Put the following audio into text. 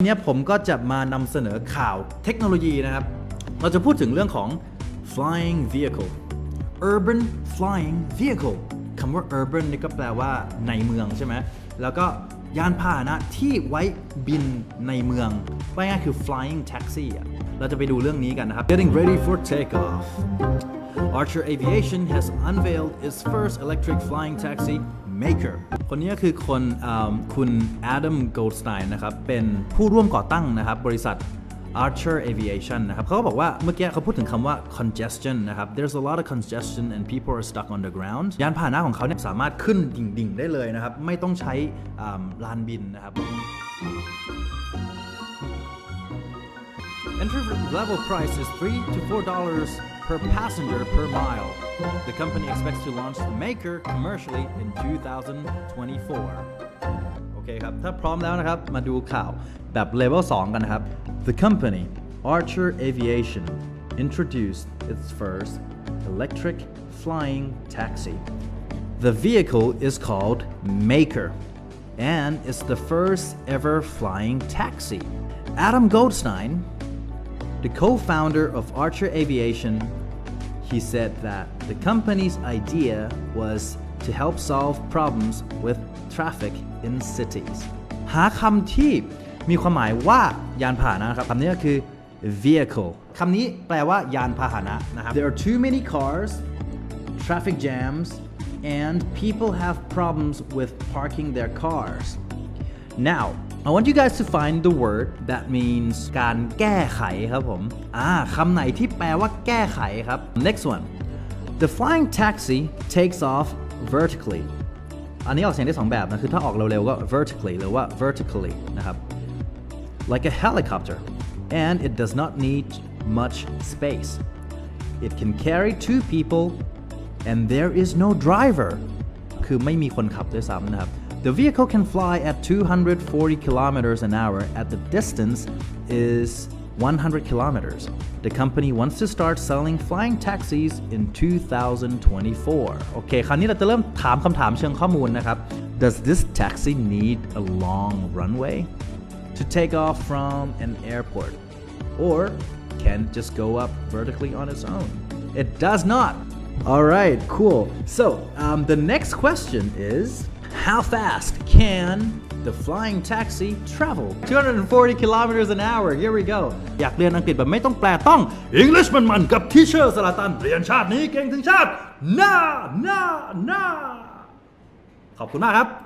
วันนี้ผมก็จะมานำเสนอข่าวเทคโนโลยีนะครับ เราจะพูดถึงเรื่องของ flying vehicle urban flying vehicle คำว่า urban นี่ก็แปลว่าในเมืองใช่ไหม แล้วก็ยานพาหนะที่ไว้บินในเมืองว่าง่ายคือ flying taxi เราจะไปดูเรื่องนี้กันนะครับ getting ready for takeoff Archer Aviation has unveiled its first electric flying taxi maker คนนี้คือคนอคุณแอดัมโกลด์สไตนะครับ เป็นผู้ร่วมก่อตั้งนะครับ บริษัท Archer Aviation นะครับเขาบอกว่าเมื่อกี้เขาพูดถึงคำว่า congestion นะครับ there's a lot of congestion and people are stuck on the ground ยานพาหนะของเขาเนี่ยสามารถขึ้นดิ่งๆ ได้เลยนะครับ ไม่ต้องใช้ลานบินนะครับ Entry level price is three to four dollars per passenger per mile. The company expects to launch the Maker commercially in 2024. โอเคครับ ถ้าพร้อมแล้วนะครับ มาดูข่าวแบบ level 2 กันนะครับ The company Archer Aviation introduced its first electric flying taxi. The vehicle is called Maker and it's the first ever flying taxi. Adam Goldstein the co-founder of Archer Aviation, he said that the company's idea was to help solve problems with traffic in cities หาคำที่มีความหมายว่ายานพาหนะครับคำนี้ก็คือ vehicle คำนี้แปลว่ายานพาหนะนะครับ There are too many cars traffic jams and people have problems with parking their cars Now, I want you guys to find the word that means การแก้ไขครับผม อ่าคำไหนที่แปลว่าแก้ไขครับ Next one. The flying taxi takes off vertically. อันนี้ออกเสียงได้สองแบบนะ คือถ้าออกเร็วๆก็ vertically หรือว่า vertically นะครับ like a helicopter, and it does not need much space. It can carry two people, and there is no driver. คือไม่มีคนขับด้วยซ้ำนะครับ The vehicle can fly at 240 kilometers an hour at the distance is 100 kilometers. The company wants to start selling flying taxis in 2024. โอเค คราวนี้เราจะเริ่มถามคำถามเชิงข้อมูลนะครับ Does this taxi need a long runway to take off from an airport? Or can it just go up vertically on its own? It does not. All right, cool. So um, the next question is how fast can the flying taxi travel? 240 kilometers an hour. Here we go. อยากเรียนอังกฤษแบบไม่ต้องแปลต้อง English มันๆกับ Teacher สลาตันเรียนชาตินี้เก่งถึงชาติหน้าหน้าหน้าขอบคุณมากครับ